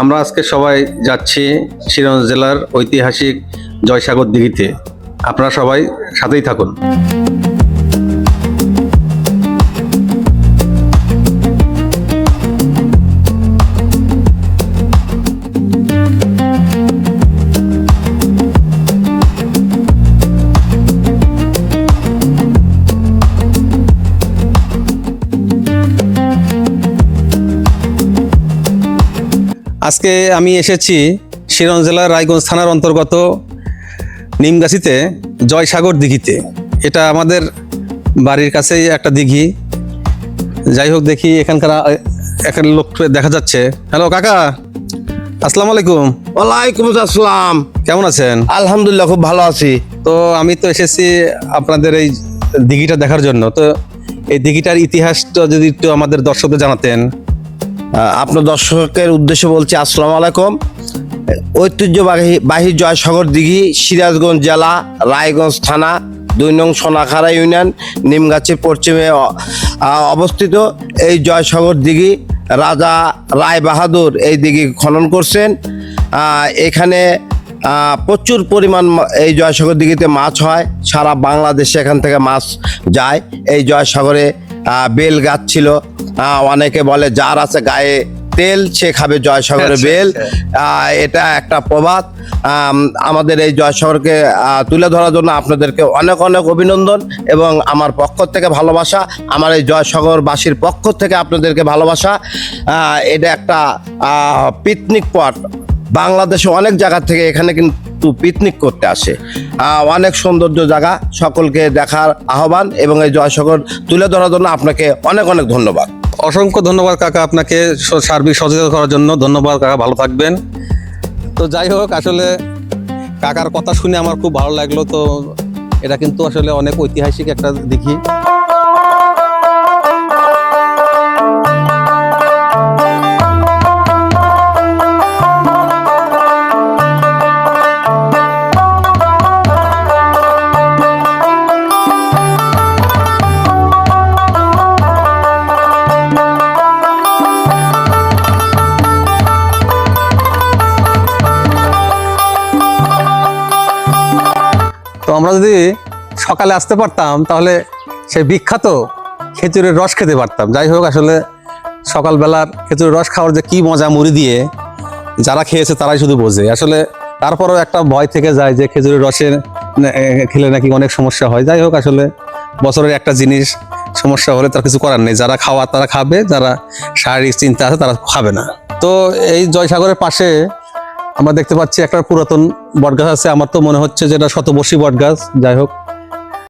আমরা আজকে সবাই যাচ্ছি সিরাজ জেলার ঐতিহাসিক জয়সাগর দিঘিতে। আপনারা সবাই সাথেই থাকুন। আজকে আমি এসেছি সিরাজ জেলার রায়গঞ্জ থানার অন্তর্গত নিমগাছিতে জয়সাগর দিঘিতে। এটা আমাদের বাড়ির কাছেই একটা দিঘি। যাই হোক দেখি এখানকার একটা লোক দেখা যাচ্ছে। হ্যালো কাকা। আসসালামু আলাইকুম। ওয়ালাইকুম আসসালাম। কেমন আছেন? আলহামদুলিল্লাহ খুব ভালো আছি। তো আমি তো এসেছি আপনাদের এই দিঘিটা দেখার জন্য। তো এই দিঘিটার ইতিহাসটা যদি একটু আমাদের দর্শকদের জানাতেন। আপনার দর্শকের উদ্দেশ্যে বলছি, আসসালামু আলাইকুম। ঐতিহ্যবাহী বাহী জয়সাগর দিঘি, সিরাজগঞ্জ জেলা, রায়গঞ্জ থানা, দুই নং সোনাখারা ইউনিয়ন নিমগাছির পশ্চিমে অবস্থিত। এই জয়সাগর দিঘি রাজা রায় বাহাদুর এই দিঘি খনন করছেন। এখানে প্রচুর পরিমাণ এই জয়সাগর দিঘিতে মাছ হয়। সারা বাংলাদেশে এখান থেকে মাছ যায়। এই জয়সাগরে বেল গাছ ছিল। অনেকে বলে যার আছে গায়ে তেল সে খাবে জয়সাগরের আচ্ছা, বেল। আচ্ছা। এটা একটা প্রবাদ। আমাদের এই জয়সাগরকে তুলে ধরার জন্য আপনাদেরকে অনেক অনেক অভিনন্দন এবং আমার পক্ষ থেকে ভালোবাসা আমার এই জয়সাগরবাসীর পক্ষ থেকে আপনাদেরকে ভালোবাসা। এটা একটা পিকনিক পট। বাংলাদেশে অনেক জায়গা থেকে এখানে কিন্তু পিকনিক করতে আসে। অনেক সৌন্দর্য জায়গা সকলকে দেখার আহ্বান এবং এই জয়সাগর তুলে ধরার জন্য আপনাকে অনেক অনেক ধন্যবাদ। অসংখ্য ধন্যবাদ কাকা আপনাকে সার্বিক সচেতন করার জন্য। ধন্যবাদ কাকা, ভালো থাকবেন। তো যাই হোক, আসলে কাকার কথা শুনে আমার খুব ভালো লাগল। তো এটা কিন্তু আসলে অনেক ঐতিহাসিক একটা দিঘি। তো আমরা যদি সকালে আসতে পারতাম, তাহলে সেই বিখ্যাত খেজুরের রস খেতে পারতাম। যাই হোক, আসলে সকালবেলার খেজুরের রস খাওয়ার যে কি মজা মুড়ি দিয়ে যারা খেয়েছে তারাই শুধু বোঝে। আসলে তারপরেও একটা ভয় থেকে যায় যে খেজুরের রসে খেলে নাকি অনেক সমস্যা হয়। যাই হোক, আসলে বছরের একটা জিনিস সমস্যা হলে তার কিছু করার নেই। যারা খাওয়া তারা খাবে, যারা শারীরিক চিন্তা আছে তারা খাবে না। তো এই জয়সাগরের পাশে আমরা দেখতে পাচ্ছি একটা পুরাতন বটগাছ আছে। আমার তো মনে হচ্ছে যেটা শতবর্ষী বটগাছ। যাই হোক